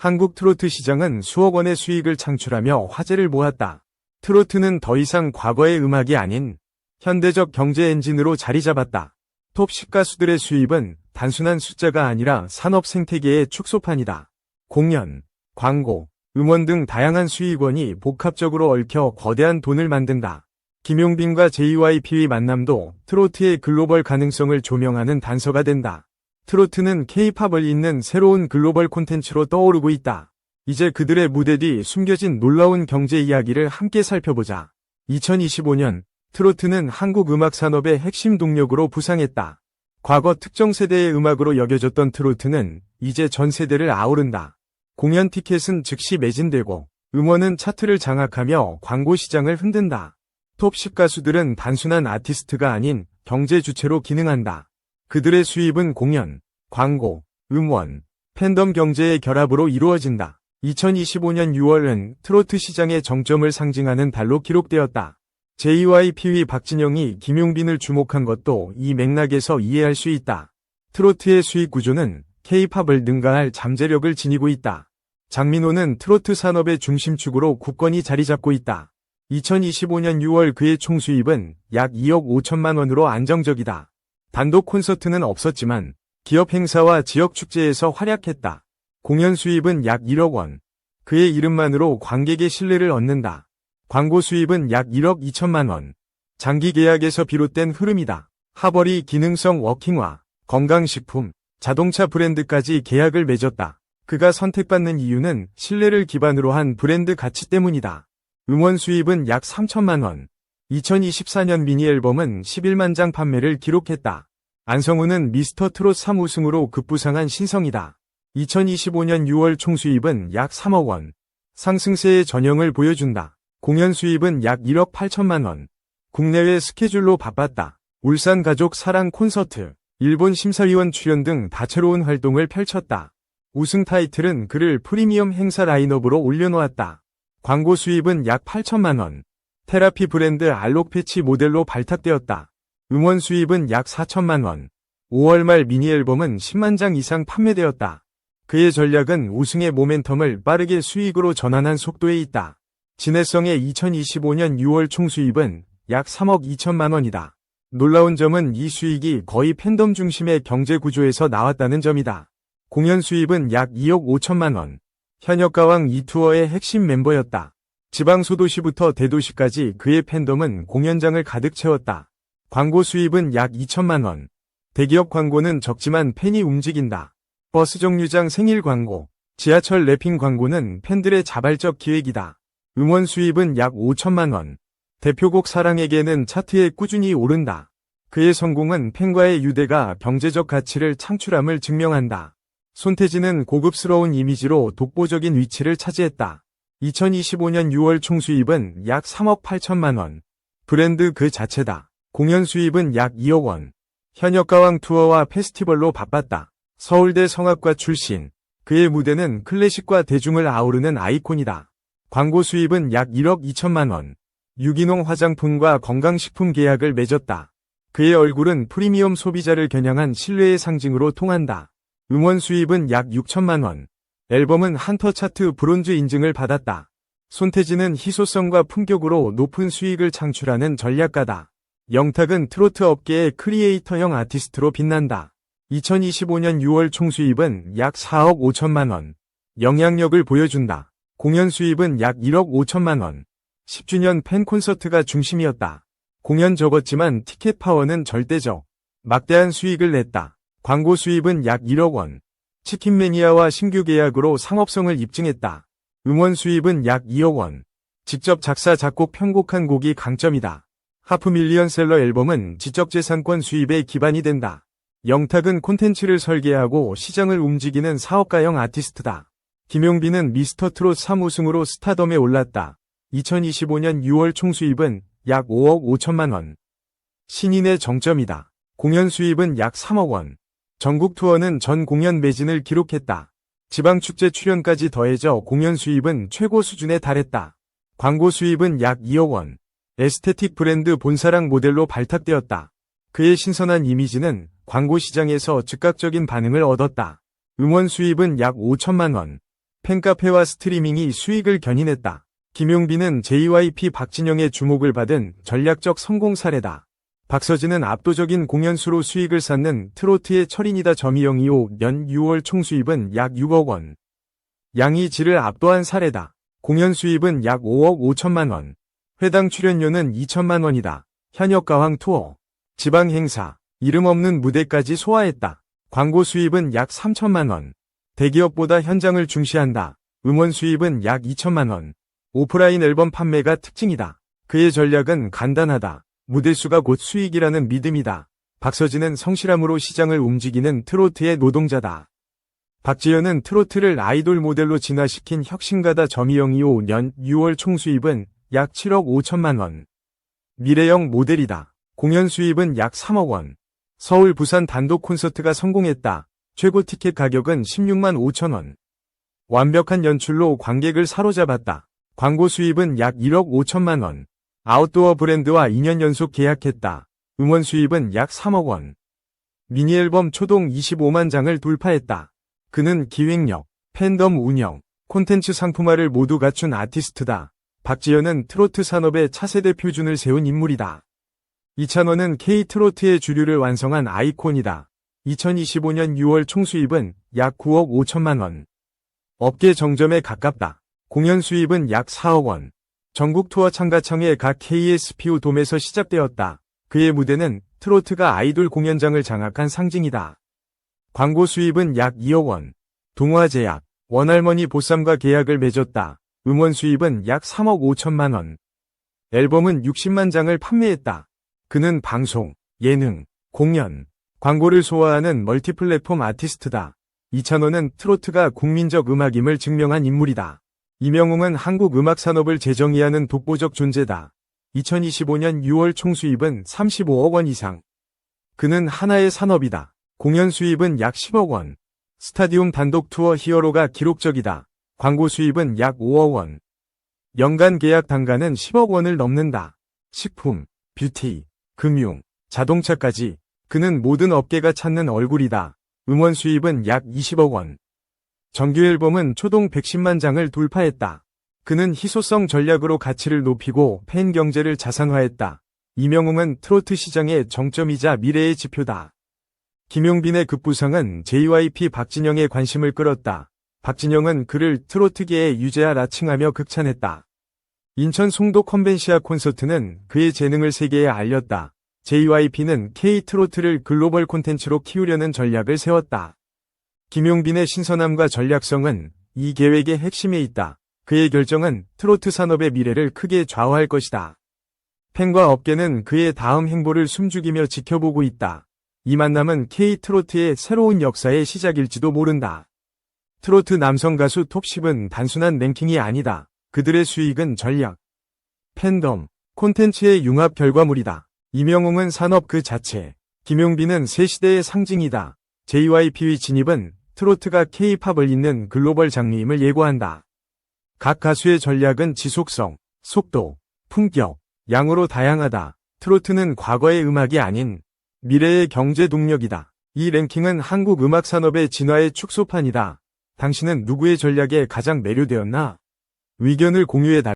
한국 트로트 시장은 수억 원의 수익을 창출하며 화제를 모았다. 트로트는 더 이상 과거의 음악이 아닌 현대적 경제 엔진으로 자리 잡았다. 톱 10 가수들의 수입은 단순한 숫자가 아니라 산업 생태계의 축소판이다. 공연, 광고, 음원 등 다양한 수익원이 복합적으로 얽혀 거대한 돈을 만든다. 김용빈과 JYP의 만남도 트로트의 글로벌 가능성을 조명하는 단서가 된다. 트로트는 K-팝을 잇는 새로운 글로벌 콘텐츠로 떠오르고 있다. 이제 그들의 무대 뒤 숨겨진 놀라운 경제 이야기를 함께 살펴보자. 2025년 트로트는 한국 음악 산업의 핵심 동력으로 부상했다. 과거 특정 세대의 음악으로 여겨졌던 트로트는 이제 전 세대를 아우른다. 공연 티켓은 즉시 매진되고 음원은 차트를 장악하며 광고 시장을 흔든다. 톱10 가수들은 단순한 아티스트가 아닌 경제 주체로 기능한다. 그들의 수입은 공연, 광고, 음원, 팬덤 경제의 결합으로 이루어진다. 2025년 6월은 트로트 시장의 정점을 상징하는 달로 기록되었다. JYP의 박진영이 김용빈을 주목한 것도 이 맥락에서 이해할 수 있다. 트로트의 수익 구조는 K-팝을 능가할 잠재력을 지니고 있다. 장민호는 트로트 산업의 중심축으로 굳건히 자리 잡고 있다. 2025년 6월 그의 총 수입은 약 2억 5천만 원으로 안정적이다. 단독 콘서트는 없었지만 기업 행사와 지역 축제에서 활약했다. 공연 수입은 약 1억 원. 그의 이름만으로 관객의 신뢰를 얻는다. 광고 수입은 약 1억 2천만 원. 장기 계약에서 비롯된 흐름이다. 하버리 기능성 워킹화, 건강식품, 자동차 브랜드까지 계약을 맺었다. 그가 선택받는 이유는 신뢰를 기반으로 한 브랜드 가치 때문이다. 음원 수입은 약 3천만 원. 2024년 미니 앨범은 11만 장 판매를 기록했다. 안성우는 미스터 트롯 3우승으로 급부상한 신성이다. 2025년 6월 총 수입은 약 3억 원. 상승세의 전형을 보여준다. 공연 수입은 약 1억 8천만 원. 국내외 스케줄로 바빴다. 울산 가족 사랑 콘서트, 일본 심사위원 출연 등 다채로운 활동을 펼쳤다. 우승 타이틀은 그를 프리미엄 행사 라인업으로 올려놓았다. 광고 수입은 약 8천만 원. 테라피 브랜드 알록 패치 모델로 발탁되었다. 음원 수입은 약 4천만 원. 5월 말 미니 앨범은 10만 장 이상 판매되었다. 그의 전략은 우승의 모멘텀을 빠르게 수익으로 전환한 속도에 있다. 진해성의 2025년 6월 총 수입은 약 3억 2천만 원이다. 놀라운 점은 이 수익이 거의 팬덤 중심의 경제 구조에서 나왔다는 점이다. 공연 수입은 약 2억 5천만 원. 현역 가왕 이 투어의 핵심 멤버였다. 지방 소도시부터 대도시까지 그의 팬덤은 공연장을 가득 채웠다. 광고 수입은 약 2천만 원. 대기업 광고는 적지만 팬이 움직인다. 버스 정류장 생일 광고, 지하철 랩핑 광고는 팬들의 자발적 기획이다. 음원 수입은 약 5천만 원. 대표곡 사랑에게는 차트에 꾸준히 오른다. 그의 성공은 팬과의 유대가 경제적 가치를 창출함을 증명한다. 손태진은 고급스러운 이미지로 독보적인 위치를 차지했다. 2025년 6월 총 수입은 약 3억 8천만 원. 브랜드 그 자체다. 공연 수입은 약 2억 원. 현역가왕 투어와 페스티벌로 바빴다. 서울대 성악과 출신. 그의 무대는 클래식과 대중을 아우르는 아이콘이다. 광고 수입은 약 1억 2천만 원. 유기농 화장품과 건강식품 계약을 맺었다. 그의 얼굴은 프리미엄 소비자를 겨냥한 신뢰의 상징으로 통한다. 음원 수입은 약 6천만 원. 앨범은 한터 차트 브론즈 인증을 받았다. 손태진은 희소성과 품격으로 높은 수익을 창출하는 전략가다. 영탁은 트로트 업계의 크리에이터형 아티스트로 빛난다. 2025년 6월 총 수입은 약 4억 5천만 원. 영향력을 보여준다. 공연 수입은 약 1억 5천만 원. 10주년 팬 콘서트가 중심이었다. 공연 적었지만 티켓 파워는 절대적. 막대한 수익을 냈다. 광고 수입은 약 1억 원. 치킨 매니아와 신규 계약으로 상업성을 입증했다. 음원 수입은 약 2억 원. 직접 작사, 작곡, 편곡한 곡이 강점이다. 하프 밀리언셀러 앨범은 지적재산권 수입의 기반이 된다. 영탁은 콘텐츠를 설계하고 시장을 움직이는 사업가형 아티스트다. 김용빈은 미스터 트롯 3우승으로 스타덤에 올랐다. 2025년 6월 총 수입은 약 5억 5천만 원. 신인의 정점이다. 공연 수입은 약 3억 원. 전국 투어는 전 공연 매진을 기록했다. 지방축제 출연까지 더해져 공연 수입은 최고 수준에 달했다. 광고 수입은 약 2억 원. 에스테틱 브랜드 본사랑 모델로 발탁되었다. 그의 신선한 이미지는 광고 시장에서 즉각적인 반응을 얻었다. 음원 수입은 약 5천만 원. 팬카페와 스트리밍이 수익을 견인했다. 김용빈은 JYP 박진영의 주목을 받은 전략적 성공 사례다. 박서진은 압도적인 공연수로 수익을 쌓는 트로트의 철인이다 점이영 이후 년 6월 총 수입은 약 6억 원. 양이지를 압도한 사례다. 공연 수입은 약 5억 5천만 원. 회당 출연료는 2천만 원이다. 현역 가왕 투어, 지방 행사, 이름 없는 무대까지 소화했다. 광고 수입은 약 3천만 원. 대기업보다 현장을 중시한다. 음원 수입은 약 2천만 원. 오프라인 앨범 판매가 특징이다. 그의 전략은 간단하다. 무대수가 곧 수익이라는 믿음이다. 박서진은 성실함으로 시장을 움직이는 트로트의 노동자다. 박지현은 트로트를 아이돌 모델로 진화시킨 혁신가다 점이영 이후 년 6월 총 수입은 약 7억 5천만 원. 미래형 모델이다. 공연 수입은 약 3억 원. 서울 부산 단독 콘서트가 성공했다. 최고 티켓 가격은 16만 5천 원. 완벽한 연출로 관객을 사로잡았다. 광고 수입은 약 1억 5천만 원. 아웃도어 브랜드와 2년 연속 계약했다. 음원 수입은 약 3억 원. 미니 앨범 초동 25만 장을 돌파했다. 그는 기획력, 팬덤 운영, 콘텐츠 상품화를 모두 갖춘 아티스트다. 박지현은 트로트 산업의 차세대 표준을 세운 인물이다. 이찬원은 K-트로트의 주류를 완성한 아이콘이다. 2025년 6월 총수입은 약 9억 5천만 원. 업계 정점에 가깝다. 공연 수입은 약 4억 원. 전국 투어 참가청의 각 KSPU 돔에서 시작되었다. 그의 무대는 트로트가 아이돌 공연장을 장악한 상징이다. 광고 수입은 약 2억 원. 동화제약, 원할머니 보쌈과 계약을 맺었다. 음원 수입은 약 3억 5천만 원. 앨범은 60만 장을 판매했다. 그는 방송, 예능, 공연, 광고를 소화하는 멀티플랫폼 아티스트다. 이찬원은 트로트가 국민적 음악임을 증명한 인물이다. 이명웅은 한국 음악 산업을 재정의하는 독보적 존재다. 2025년 6월 총 수입은 35억 원 이상. 그는 하나의 산업이다. 공연 수입은 약 10억 원. 스타디움 단독 투어 히어로가 기록적이다. 광고 수입은 약 5억 원. 연간 계약 단가는 10억 원을 넘는다. 식품, 뷰티, 금융, 자동차까지 그는 모든 업계가 찾는 얼굴이다. 음원 수입은 약 20억 원. 정규 앨범은 초동 110만 장을 돌파했다. 그는 희소성 전략으로 가치를 높이고 팬 경제를 자산화했다. 이명웅은 트로트 시장의 정점이자 미래의 지표다. 김용빈의 급부상은 JYP 박진영의 관심을 끌었다. 박진영은 그를 트로트계의 유재하라 칭하며 극찬했다. 인천 송도 컨벤시아 콘서트는 그의 재능을 세계에 알렸다. JYP는 K-트로트를 글로벌 콘텐츠로 키우려는 전략을 세웠다. 김용빈의 신선함과 전략성은 이 계획의 핵심에 있다. 그의 결정은 트로트 산업의 미래를 크게 좌우할 것이다. 팬과 업계는 그의 다음 행보를 숨죽이며 지켜보고 있다. 이 만남은 K-트로트의 새로운 역사의 시작일지도 모른다. 트로트 남성 가수 톱10은 단순한 랭킹이 아니다. 그들의 수익은 전략, 팬덤, 콘텐츠의 융합 결과물이다. 이명웅은 산업 그 자체, 김용빈은 새 시대의 상징이다. JYP의 진입은 트로트가 K-팝을 잇는 글로벌 장르임을 예고한다. 각 가수의 전략은 지속성, 속도, 품격, 양으로 다양하다. 트로트는 과거의 음악이 아닌 미래의 경제 동력이다. 이 랭킹은 한국 음악 산업의 진화의 축소판이다. 당신은 누구의 전략에 가장 매료되었나? 의견을 공유해 달